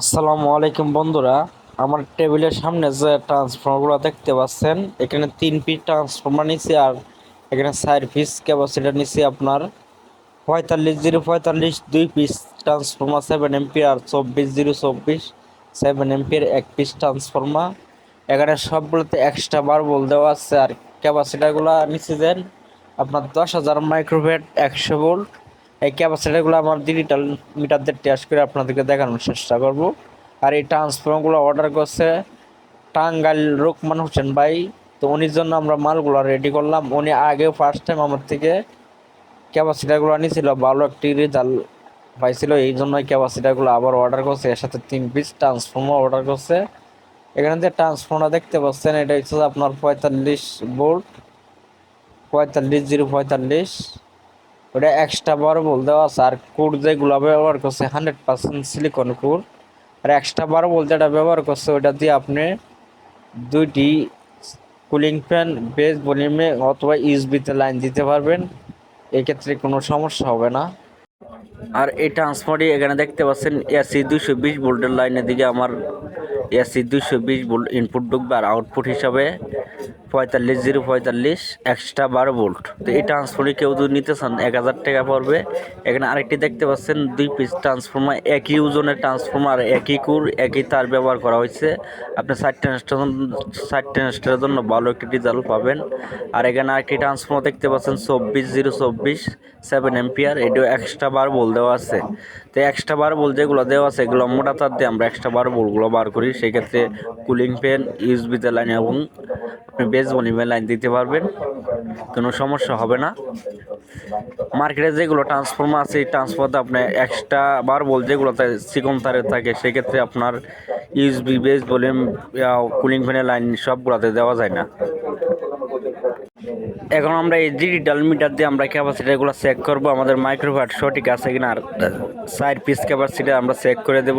আসসালামু আলাইকুম বন্ধুরা, আমার টেবিলের সামনে যে ট্রান্সফর্মারগুলো দেখতে পাচ্ছেন, এখানে তিন পিস ট্রান্সফর্মার নিচ্ছি আর এখানে চার পিস ক্যাপাসিটার নিচ্ছি আপনার। পঁয়তাল্লিশ জিরো পঁয়তাল্লিশ, দুই পিস ট্রান্সফর্মার সেভেন এমপির আর চব্বিশ জিরো চব্বিশ সেভেন এমপির এক পিস ট্রান্সফর্মার এখানে সবগুলোতে এক্সট্রা বার বল দেওয়া আছে আর ক্যাপাসিটারগুলো নিচ্ছি দেন আপনার দশ হাজার মাইক্রোভেট একশো ভোল্ট এই ক্যাপাসিটারগুলো আমার ডিজিটাল মিটারদের টেস্ট করে আপনাদেরকে দেখানোর চেষ্টা করব। আর এই ট্রান্সফর্মগুলো অর্ডার করছে টাঙ্গাইল রোকমান হোসেন ভাই। তো উনির জন্য আমরা মালগুলো রেডি করলাম। উনি আগে ফার্স্ট টাইম আমার থেকে ক্যাপাসিটারগুলো নিয়েছিল ভালো একটি রেজাল্ট পাইছিল। এই জন্যই ক্যাপাসিটারগুলো আবার অর্ডার করছে। এর সাথে তিন পিস ট্রান্সফর্মার অর্ডার করছে। এখানে যে ট্রান্সফর্মার দেখতে পাচ্ছেন, এটা হচ্ছে আপনার পঁয়তাল্লিশ ভোল্ট পঁয়তাল্লিশ জিরো পঁয়তাল্লিশ। ওটা এক্সট্রা বড় বল দেওয়া আছে। আর কোড যেগুলো ব্যবহার করছে হান্ড্রেড পার্সেন্ট সিলিকন কোড আর এক্সট্রা বড় বল যেটা ব্যবহার করছে, ওটা দিয়ে আপনি দুইটি কুলিং ফ্যান বেস ভলিউমে অথবা ইউএসবিতে লাইন দিতে পারবেন। এক্ষেত্রে কোনো সমস্যা হবে না। আর এই ট্রান্সফারটি এখানে দেখতে পাচ্ছেন এসি দুশো বিশ ভোল্টের লাইনের দিকে আমার এসি দুশো বিশ ভোল্ট ইনপুট ঢুকবে আর আউটপুট হিসাবে পঁয়তাল্লিশ জিরো পঁয়তাল্লিশ এক্সট্রা বারো ভোল্ট তো এই ট্রান্সফর্মে কেউ যদি নিতে চান, এক হাজার টাকা পড়বে। এখানে আরেকটি দেখতে পাচ্ছেন, দুই পিস ট্রান্সফর্মার একই ওজনের ট্রান্সফর্মার একই কুর, একই তার ব্যবহার করা হয়েছে। আপনি ষাট ট্রান্সটার ষাট ট্রান্সটারের জন্য ভালো একটি রেজাল্ট পাবেন। আর এখানে আরেকটি ট্রান্সফর্মার দেখতে পাচ্ছেন, চব্বিশ জিরো চব্বিশ সেভেন এমপিয়ার এটিও এক্সট্রা বার বল দেওয়া আছে। তো এক্সট্রা বার বল যেগুলো দেওয়া আছে, এগুলো মোটা তার দিয়ে আমরা এক্সট্রা বার বলগুলো বার করি। সেই ক্ষেত্রে কুলিং ফ্যান ইউজবিতে লাইন এবং আপনি বেস ভলিউমে লাইন দিতে পারবেন। কোনো সমস্যা হবে না। মার্কেটে যেগুলো ট্রান্সফর্মার আছে, এই ট্রান্সফর্মারতে আপনি এক্সট্রা বার বল যেগুলোতে সিকন তারে থাকে, সেক্ষেত্রে আপনার ইউএসবি বেস ভলিউম কুলিং ফ্যানের লাইন সবগুলোতে দেওয়া যায় না। এখন আমরা এই ডিজিটাল মিটার দিয়ে আমরা ক্যাপাসিটিগুলো চেক করব, আমাদের মাইক্রোফাট সঠিক আছে কিনা, আর সাইড পিস ক্যাপাসিটি আমরা চেক করে দেব।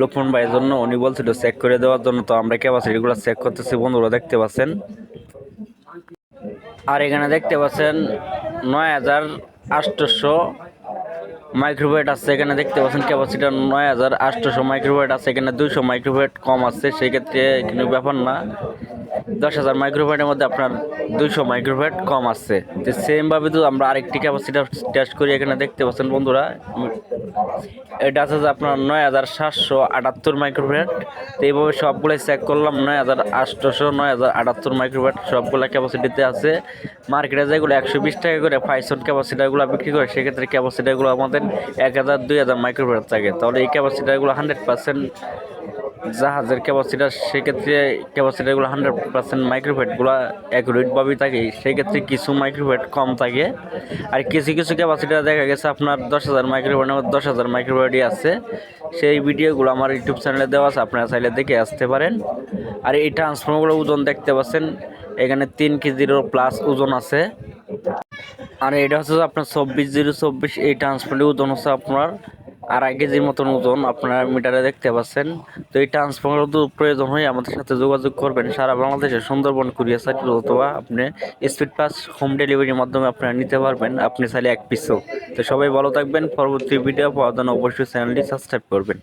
লক্ষ্মণ ভাইয়ের জন্য উনি বলছিল চেক করে দেওয়ার জন্য, তো আমরা ক্যাপাসিটিগুলো চেক করতেছি, বন্ধুরা দেখতে পাচ্ছেন। আর এখানে দেখতে পাচ্ছেন নয় হাজার আটশোশো মাইক্রোভেট আছে, এখানে দেখতে পাচ্ছেন ক্যাপাসিটার নয় হাজার আটশোশো মাইক্রোভেট আছে, এখানে দুইশো মাইক্রোভেট কম আছে সেই ক্ষেত্রে কোনো ব্যাপার না। দশ হাজার মাইক্রোভেটের মধ্যে আপনার দুইশো মাইক্রোভেট কম আসছে তো সেমভাবে তো আমরা আরেকটি ক্যাপাসিটার টেস্ট করি এখানে দেখতে পাচ্ছেন বন্ধুরা। এটা আছে যে আপনার নয় হাজার সাতশো আটাত্তর মাইক্রোভেট তো এইভাবে সবগুলোই চেক করলাম, নয় হাজার আটশোশো, নয় হাজার আটাত্তর মাইক্রোভেট সবগুলো ক্যাপাসিটিতে আছে। মার্কেটে যেগুলো একশো বিশ টাকা করে ফাইসন ক্যাপাসিটারগুলো বিক্রি করে, সেক্ষেত্রে ক্যাপাসিটারগুলো আমাদের এক হাজার, দুই হাজার মাইক্রোভেট থাকে। তাহলে এই ক্যাপাসিটারগুলো হান্ড্রেড পার্সেন্ট জাহাজের ক্যাপাসিটার সেক্ষেত্রে ক্যাপাসিটারগুলো হান্ড্রেড পার্সেন্ট মাইক্রোভেটগুলো অ্যাকুরেটভাবেই থাকে। সেক্ষেত্রে কিছু মাইক্রোভেট কম থাকে। আর কিছু কিছু ক্যাপাসিটার দেখা গেছে আপনার দশ হাজার মাইক্রোভেটের মধ্যে দশ হাজার মাইক্রোভেটই আছে। সেই ভিডিওগুলো আমার ইউটিউব চ্যানেলে দেওয়া আছে, আপনারা চাইলে দেখে আসতে পারেন। আর এই ট্রান্সফর্মগুলো ওজন দেখতে পাচ্ছেন, এখানে তিন কেজিরও প্লাস ওজন আছে। আর এটা হচ্ছে আপনার চব্বিশ জিরো চব্বিশ, এই ট্রান্সফারের ওজন হচ্ছে আপনার আড়াই কেজির মতন ওজন আপনারা মিটারে দেখতে পাচ্ছেন, তো এই ট্রান্সফর্মার প্রয়োজন হয়ে আমাদের সাথে যোগাযোগ করবেন। সারা বাংলাদেশে সুন্দরবন, কুরিয়ার সার্ভিস অথবা আপনি স্পিড পাস, হোম ডেলিভারির মাধ্যমে আপনারা নিতে পারবেন। আপনি চাইলে এক পিসও। তো সবাই ভালো থাকবেন। পরবর্তী ভিডিও পাওয়ার জন্য অবশ্যই চ্যানেলটি সাবস্ক্রাইব করবেন।